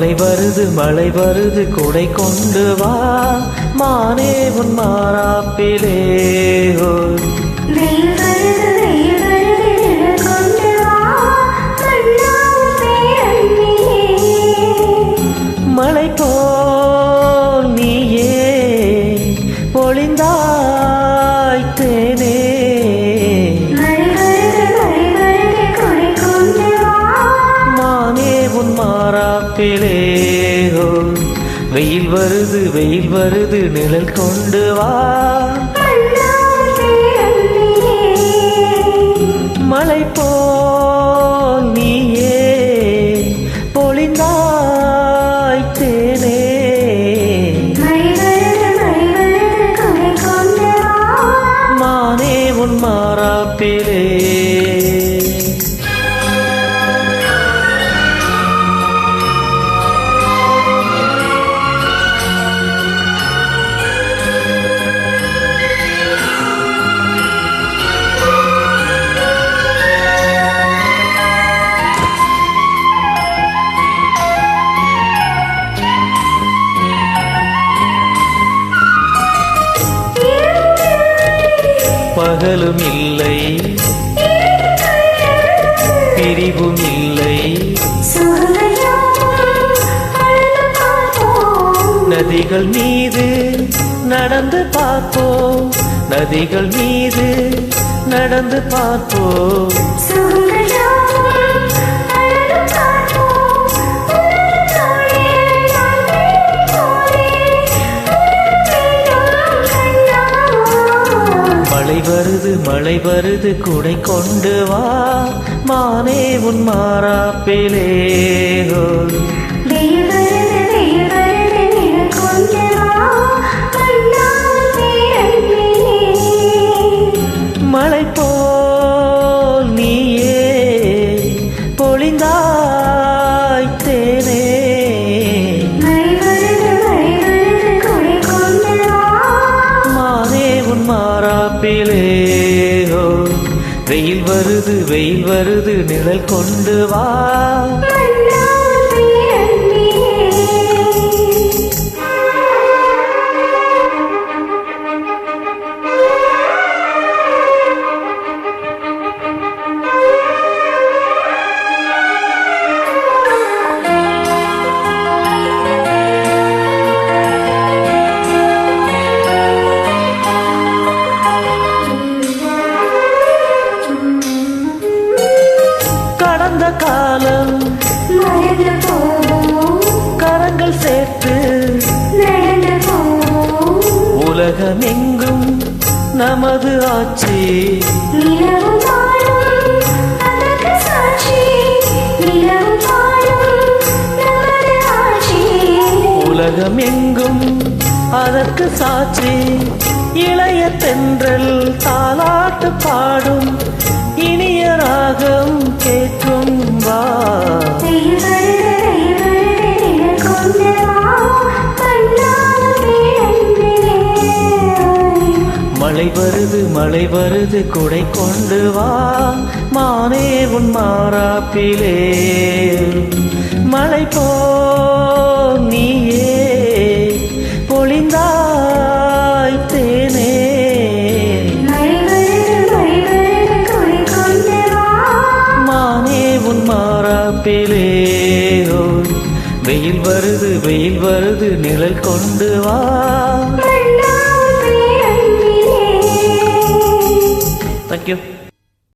மழை வருது மழை வருது கொடை கொண்டு வா. மானே உன் மாறாப்பிலே காட்டிலே ஓ வெயில் வருது வெயில் வருது நிழல் கொண்டு வா. மலை போல் நீயே பொழிந்தாய் தேனே. மானே உன் மாறாப்பிலே பகலும் இல்லை. பிரிவும் இல்லை. நதிகள் மீது நடந்து பார்ப்போம். நதிகள் மீது நடந்து பார்ப்போம். மழை வருது குடை கொண்டு வா. மானே உன் மாறாப்பிலே. வெயில் வருது வெயில் வருது நிழல் கொண்டு வா. கடந்த காலம். கரங்கள் சேர்த்து உலகம் எங்கும் நமது ஆட்சி. உலகமெங்கும் அதற்கு சாட்சி. இளைய தென்றல் தாலாட்டு பாடும் இனிய ராகம் கேட்கும் வா. மழை வருது மழை வருது குடை கொண்டு வா. மானே உன் மாறாப்பிலே. மழை போ. வருது வெயில் வருது நிழல் கொண்டு வா. தேங்க்யூ